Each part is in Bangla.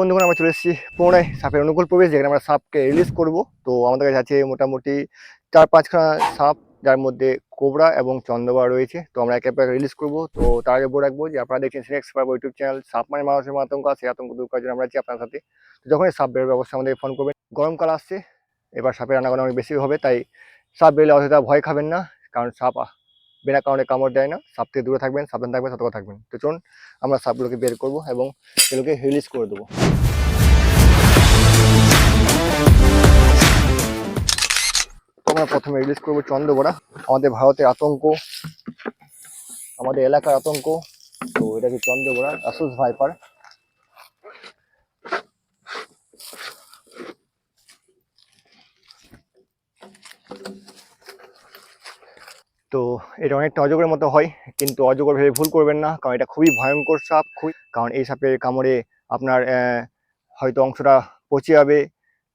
বন্ধুগণ, আমরা চলে এসেছি পুনরায় সাপের অনুকূল প্রবেশ, যেখানে আমরা সাপকে রিলিজ করব। তো আমাদের কাছে আছে মোটামুটি চার পাঁচখানা সাপ, যার মধ্যে কোবরা এবং চন্দ্রবা রয়েছে। তো আমরা একে একে রিলিজ করব। তো তার আগে বলে রাখব যে, আপনারা দেখছেন সিনেক্স পারব ইউটিউব চ্যানেল সাপ মানে মানুষের আতঙ্ক আছে, আতঙ্ক দূর করার জন্য আমরা আছি আপনার সাথে। তো যখন সাপ বেরোবে, অবশ্যই আমাদের ফোন করবেন। গরমকাল আসছে, এবার সাপের রান্নাবান্না অনেক বেশি হবে, তাই সাপ বেরোলে অযথা ভয় খাবেন না, কারণ সাপ বিনা কারণে কামড় দেয় না। সাপ থেকে দূরে থাকবেন, সাবধান থাকবেন, সতর্ক থাকবেন। তো চলুন, আমরা সাপগুলোকে বের করব এবং এগুলোকে রিলিজ করে দেবো। আমরা প্রথমে রিলিজ করব চন্দ্রগোড়া। আমাদের ভারতের আতঙ্ক, আমাদের এলাকার আতঙ্ক। তো এটা কি চন্দ্রগোড়া? আসুস ভাইপার তো এটা অনেকটা অজগরের মতো হয়, কিন্তু অজগর ভেবে ভুল করবেন না, কারণ এটা খুবই ভয়ঙ্কর সাপ, খুবই কারণ এই সাপের কামড়ে আপনার হয়তো অংশটা পচে যাবে,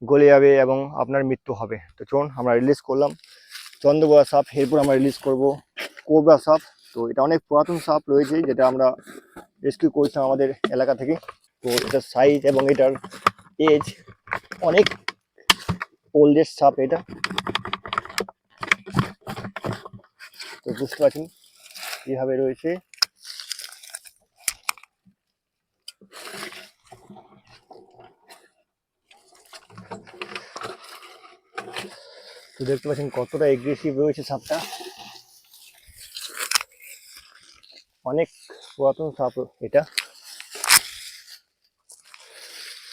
গলে যাবে এবং আপনার মৃত্যু হবে। তো চলুন আমরা রিলিজ করলাম। চন্দ্রবোয়া সাপ, এরপর আমরা রিলিজ করব কোবরা সাপ। তো এটা অনেক পুরাতন সাপ রয়েছে, যেটা আমরা রেস্কিউ করেছিলাম আমাদের এলাকা থেকে। তো এটার সাইজ এবং এটার এজ অনেক ওল্ডেস্ট সাপ এটা। তো বুঝতে পারছেন কীভাবে রয়েছে? তো দেখতে পাচ্ছেন কতটা এগ্রেসিভ রয়েছে সাপটা। অনেক পুরাতন সাপ এটা।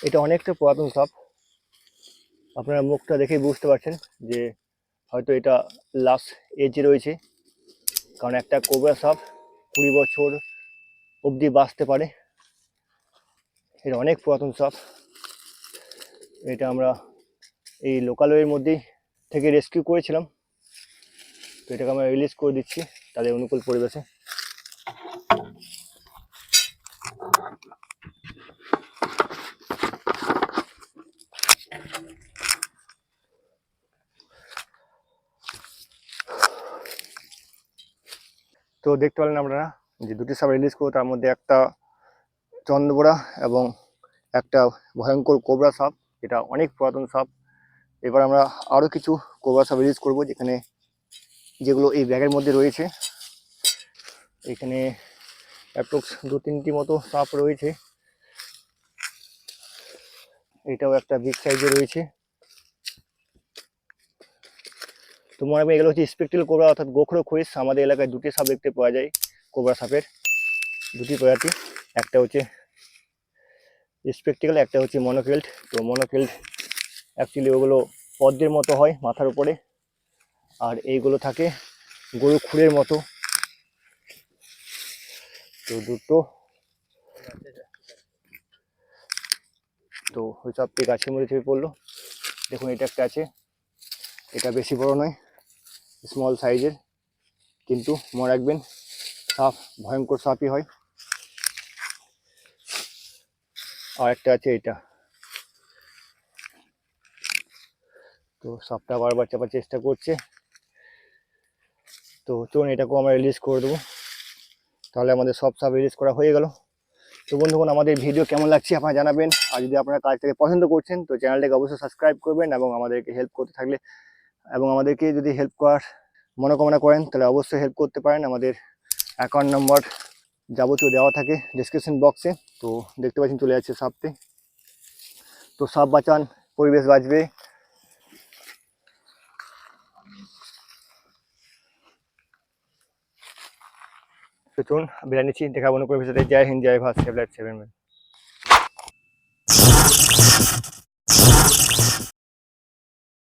এটা অনেকটা পুরাতন সাপ। আপনারা মুখটা দেখেই বুঝতে পারছেন যে হয়তো এটা লাস্ট এজে রয়েছে। কারণ একটা কোবরা সাপ কুড়ি বছর অবধি বাঁচতে পারে। এটা অনেক পুরাতন সাপ। এটা আমরা এই লোকালয়ের মধ্যেই থেকে রেস্কিউ করেছিলাম। তো এটাকে আমরা রিলিজ করে দিচ্ছি তাদের অনুকূল পরিবেশে। তো দেখতে পেলেন আপনারা যে দুটি সাপ রিলিজ করব তার মধ্যে একটা চন্দ্রবোড়া এবং একটা ভয়ঙ্কর কোবরা সাপ, এটা অনেক পুরাতন সাপ। এবার আমরা আরও কিছু কোবরা সাপ রিলিজ করব, যেখানে যেগুলো এই ব্যাগের মধ্যে রয়েছে। এখানে অ্যাপ্রক্স দু তিনটি মতো সাপ রয়েছে। এটাও একটা বিগ সাইজে রয়েছে। তো মনে রাখবেন, এগুলো হচ্ছে স্পেকটেল কোবরা অর্থাৎ গোখরো খরিস আমাদের এলাকায় দুটি সাপ দেখতে পাওয়া যায় কোবরা সাপের দুটি প্রজাতি। একটা হচ্ছে স্পেকটিক্যাল একটা হচ্ছে মনোফিল্ড তো মনোফিল্ড অ্যাকচুয়ালি ওগুলো পদ্মের মতো হয় মাথার উপরে, আর এইগুলো থাকে গরু খুঁড়ের মতো। তো দুটো। তো ওই সবটি গাছের মধ্যে চেপে পড়ল। দেখুন, এটা একটা আছে, এটা বেশি বড় নয়। স্মল সাইজের কিন্তু মনে রাখবেন সাপ, ভয়ঙ্কর সাপই হয়। আর একটা আছে এটা। তো সাপটা বারবার চাপার চেষ্টা করছে। তো চলুন এটাকেও আমরা রিলিজ করে দেবো। তাহলে আমাদের সব সাপ রিলিজ করা হয়ে গেল। তো বন্ধুগণ, আমাদের ভিডিও কেমন লাগছে আপনারা জানাবেন। আর যদি আপনারা কাজটাকে পছন্দ করছেন, তো চ্যানেলটাকে অবশ্যই সাবস্ক্রাইব করবেন এবং আমাদেরকে হেল্প করতে থাকলে এবং আমাদেরকে যদি হেল্প করার মনোকামনা করেন, তাহলে অবশ্যই হেল্প করতে পারেন। আমাদের অ্যাকাউন্ট নম্বর যাবতীয় দেওয়া থাকে ডিসক্রিপশন বক্সে তো দেখতে পাচ্ছেন, চলে যাচ্ছে সাপতে তো। সাপ বাঁচান, পরিবেশ বাঁচবে। চলুন, বিদায় নিচ্ছি। দেখাবো কোনো পরিবেশ জয় হিন্দ, জয় ভারত। Seven seven